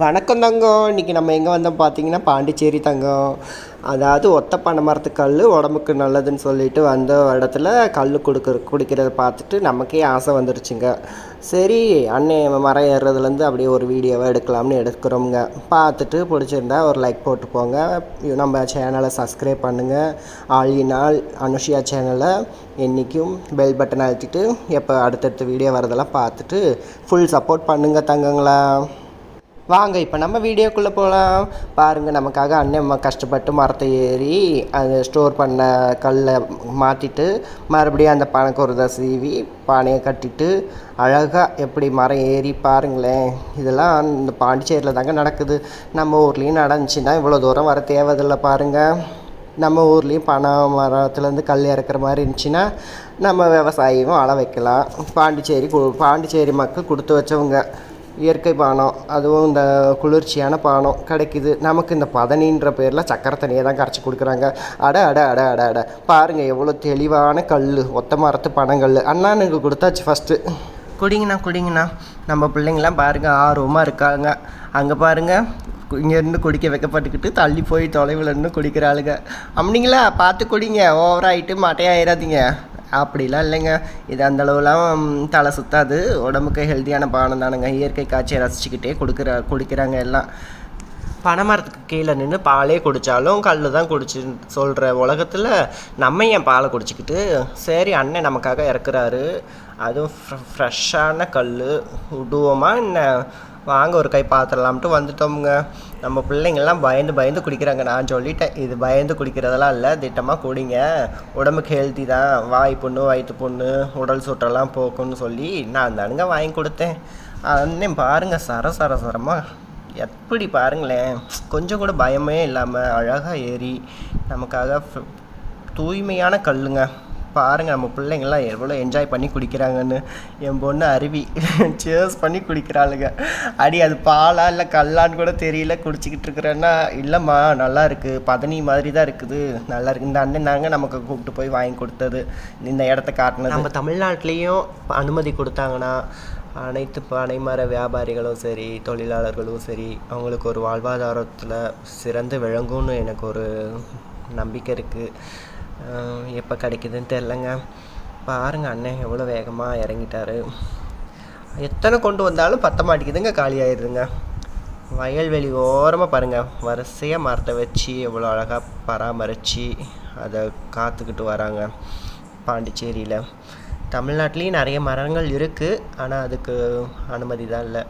வணக்கம் தங்கம். இன்றைக்கி நம்ம எங்கே வந்தோம் பார்த்தீங்கன்னா பாண்டிச்சேரி தங்கம். அதாவது ஒத்த பனை மரத்து கல் உடம்புக்கு நல்லதுன்னு சொல்லிட்டு வந்த இடத்துல கல் கொடுக்குற குடிக்கிறத பார்த்துட்டு நமக்கே ஆசை வந்துருச்சுங்க. சரி அன்னை மரம் ஏறுறதுலேருந்து அப்படியே ஒரு வீடியோவை எடுக்கலாம்னு எடுக்கிறோமுங்க. பார்த்துட்டு பிடிச்சிருந்தா ஒரு லைக் போட்டு போங்க. நம்ம சேனலை சப்ஸ்கிரைப் பண்ணுங்கள் ஆளினால் அனுஷியா சேனலை என்றைக்கும் பெல் பட்டன் அழுத்திட்டு எப்போ அடுத்தடுத்த வீடியோ வரதெல்லாம் பார்த்துட்டு ஃபுல் சப்போர்ட் பண்ணுங்கள் தங்கங்களா. வாங்க இப்போ நம்ம வீடியோக்குள்ளே போகலாம் பாருங்கள் நமக்காக அண்ணன் அம்மா கஷ்டப்பட்டு மரத்தை ஏறி அதை ஸ்டோர் பண்ண கல்லை மாற்றிட்டு மறுபடியும் அந்த பனைக்குறதை சீவி பானையை கட்டிட்டு அழகாக எப்படி மரம் ஏறி பாருங்களேன். இதெல்லாம் இந்த பாண்டிச்சேரியில் தாங்க நடக்குது. நம்ம ஊர்லேயும் நடந்துச்சுன்னா இவ்வளோ தூரம் வர தேவையில்லை பாருங்கள் நம்ம ஊர்லேயும் பனை மரத்துலேருந்து கல் இறக்குற மாதிரி இருந்துச்சுன்னா நம்ம விவசாயியும் அள வைக்கலாம். பாண்டிச்சேரி கு- பாண்டிச்சேரி மக்கள் கொடுத்து வச்சவங்க. இயற்கை பானம் அதுவும் இந்த குளிர்ச்சியான பானம் கிடைக்குது. நமக்கு இந்த பதனின்ற பேரில் சக்கரை தண்ணியை தான் கரைச்சி கொடுக்குறாங்க. அட அட அட அட அட. பாருங்கள் எவ்வளோ தெளிவான கல் ஒத்த மரத்து பனங்கல் அண்ணானுக்கு கொடுத்தாச்சு ஃபஸ்ட்டு குடிங்கண்ணா குடிங்கண்ணா. நம்ம பிள்ளைங்களாம் பாருங்கள் ஆர்வமாக இருக்காங்க. அங்கே பாருங்கள் இங்கேருந்து குடிக்க வைக்கப்பட்டுக்கிட்டு தள்ளி போய் தொலைவில் இருந்து குடிக்கிற ஆளுங்க அப்படிங்களா பார்த்து குடிங்க ஓவராகிட்டு மாட்டையாயிராதீங்க. அப்படிலாம் இல்லைங்க. இது அந்த அளவுலாம் தலை சுத்தாது. உடம்புக்கு ஹெல்த்தியான பானம் தானுங்க. இயற்கை காட்சியை ரசிச்சுக்கிட்டே கொடுக்குற குடிக்கிறாங்க எல்லாம். பனைமரத்துக்கு கீழே நின்று பாலே குடித்தாலும் கல் தான் குடிச்சு சொல்கிற உலகத்தில் நம்ம ஏன் பாலை குடிச்சிக்கிட்டு? சரி அண்ணன் நமக்காக இறக்குறாரு. அதுவும் ஃப்ரெ- ஃப்ரெஷ்ஷான கல் உடுவோமா என்ன? வாங்க ஒரு கை பார்த்துடலாம்ட்டு வந்துட்டோமுங்க. நம்ம பிள்ளைங்கள்லாம் பயந்து பயந்து குடிக்கிறாங்க. நான் சொல்லிட்டேன் இது பயந்து குடிக்கிறதெல்லாம் இல்லை திட்டமாக குடிங்க. உடம்புக்கு ஹெல்த்தி தான். வாய் புண்ணு வயிற்று புண்ணு உடல் சுற்றெல்லாம் போக்கும்னு சொல்லி நான் தானுங்க வாங்கி கொடுத்தேன். அண்ணன் பாருங்கள் சர சர சரமாக எப்படி பாருங்களேன். கொஞ்சம் கூட பயமே இல்லாமல் அழகாக ஏறி நமக்காக தூய்மையான கல்லுங்க. பாருங்கள் நம்ம பிள்ளைங்கள்லாம் எவ்வளோ என்ஜாய் பண்ணி குடிக்கிறாங்கன்னு. என் பொண்ணு அருவி. சேர்ஸ் பண்ணி குடிக்கிறாளுங்க. அடி அது பாலா இல்லை கல்லான்னு கூட தெரியல குடிச்சிக்கிட்டு இருக்கிறேன்னா இல்லைம்மா நல்லா இருக்குது பதனி மாதிரி தான் இருக்குது. நல்லா இருக்கு. இந்த அண்ணன் தாங்க நமக்கு கூப்பிட்டு போய் வாங்கி கொடுத்தது. இந்த இடத்த காட்டினது. நம்ம தமிழ்நாட்டிலையும் அனுமதி கொடுத்தாங்கன்னா அனைத்து பனைமர வியாபாரிகளும் சரி தொழிலாளர்களும் சரி அவங்களுக்கு ஒரு வாழ்வாதாரத்தில் சிறந்து விளங்கும்னு எனக்கு ஒரு நம்பிக்கை இருக்குது எப்போ கிடைக்குதுன்னு தெரிலங்க பாருங்க அண்ணன் எவ்வளோ வேகமாக இறங்கிட்டாரு. எத்தனை கொண்டு வந்தாலும் பத்த மாட்டேங்குதுங்க காலி ஆயிடுதுங்க. வயல்வெளி ஓரமாக பாருங்கள் வரிசையாக மரத்தை வச்சு எவ்வளோ அழகாக பராமரித்து அதை காத்துக்கிட்டு வராங்க பாண்டிச்சேரியில். தமிழ்நாட்டிலையும் நிறைய மரங்கள் இருக்குது ஆனால் அதுக்கு அனுமதி தான் இல்லை.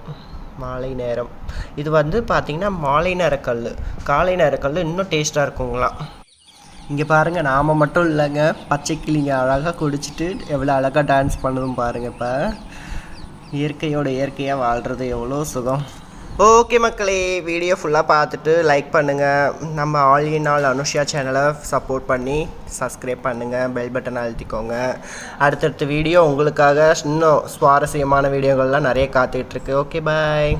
மாலை நேரம். இது வந்து பார்த்திங்கன்னா மாலை நேர கல் காலை நேர கல் இன்னும் டேஸ்ட்டாக இருக்குங்களாம். இங்கே பாருங்கள் நாம் மட்டும் இல்லைங்க. பச்சை கிளிங்க அழகாக குடிச்சிட்டு எவ்வளோ அழகாக டான்ஸ் பண்ணதும் பாருங்கள் இப்போ. இயற்கையோட இயற்கையாக வாழ்கிறது எவ்வளோ சுகம். ஓகே மக்களே வீடியோ ஃபுல்லாக பார்த்துட்டு லைக் பண்ணுங்கள் நம்ம ஆல் இன் ஆல் அனுஷியா சேனலை சப்போர்ட் பண்ணி சப்ஸ்கிரைப் பண்ணுங்கள் பெல் பட்டன் அழுத்திக்கோங்க. அடுத்தடுத்த வீடியோ உங்களுக்காக இன்னும் சுவாரஸ்யமான வீடியோகள்லாம் நிறைய காத்துட்ருக்கு ஓகே பாய்